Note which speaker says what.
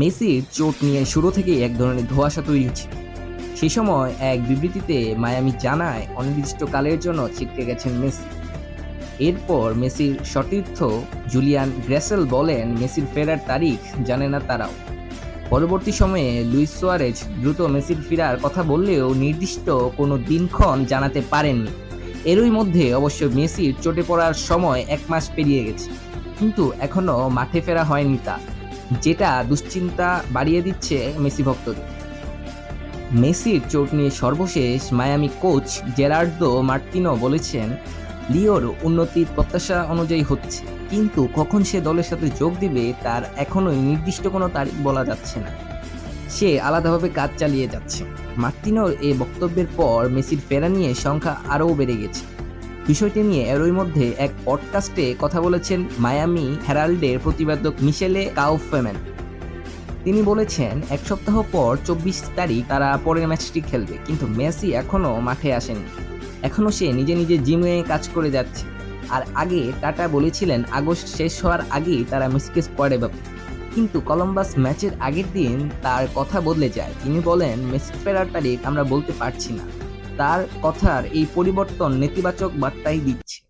Speaker 1: মেসির চোট নিয়ে শুরু থেকেই এক ধরনের ধোঁয়াশা তৈরি ছিল। সেই সময় এক বিবৃতিতে মায়ামি জানায়, অনির্দিষ্টকালের জন্য ছিটকে গেছেন মেসি। এরপর মেসির সতীর্থ জুলিয়ান গ্রেসেল বলেন, মেসির ফেরার তারিখ জানে না তারাও। পরবর্তী সময়ে লুইস সোয়ারেজ দ্রুত মেসির ফেরার কথা বললেও নির্দিষ্ট কোনো দিনক্ষণ জানাতে পারেননি। এরই মধ্যে অবশ্য মেসির চোটে পড়ার সময় এক মাস পেরিয়ে গেছে, কিন্তু এখনও মাঠে ফেরা হয়নি তা। যেটা দুশ্চিন্তা বাড়িয়ে দিচ্ছে মেসি ভক্তদের। মেসির চোট নিয়ে সর্বশেষ মায়ামি কোচ জেরার্দো মার্তিনো বলেছেন, লিওর উন্নতির প্রত্যাশা অনুযায়ী হচ্ছে, কিন্তু কখন সে দলের সাথে যোগ দিবে তার এখনোই নির্দিষ্ট কোনো তারিখ বলা যাচ্ছে না। সে আলাদাভাবে কাজ চালিয়ে যাচ্ছে। মার্তিনোর এই বক্তব্যের পর মেসির ফেরা নিয়ে সংখ্যা আরও বেড়ে গেছে। বিষয়টি নিয়ে এরই মধ্যে এক পডকাস্টে কথা বলেছেন মায়ামি হেরাল্ডের প্রতিবেদক মিশেলে কাউফেম্যান। তিনি বলেছেন, এক সপ্তাহ পর চব্বিশ তারিখ তারা পরের ম্যাচটি খেলবে, কিন্তু মেসি এখনও মাঠে আসেনি। এখনও সে নিজে নিজে জিমে কাজ করে যাচ্ছে। আর আগে টাটা বলেছিলেন, আগস্ট শেষ হওয়ার আগেই তারা মেসিকে স্কোয়াডে পাবে কিন্তু কলম্বাস ম্যাচের আগের দিন তার কথা বদলে যায়। তিনি বলেন, মেসি ফেরার তারিখ আমরা বলতে পারছি না। তার কথার এই পরিবর্তন নেতিবাচক বার্তাই দিচ্ছে।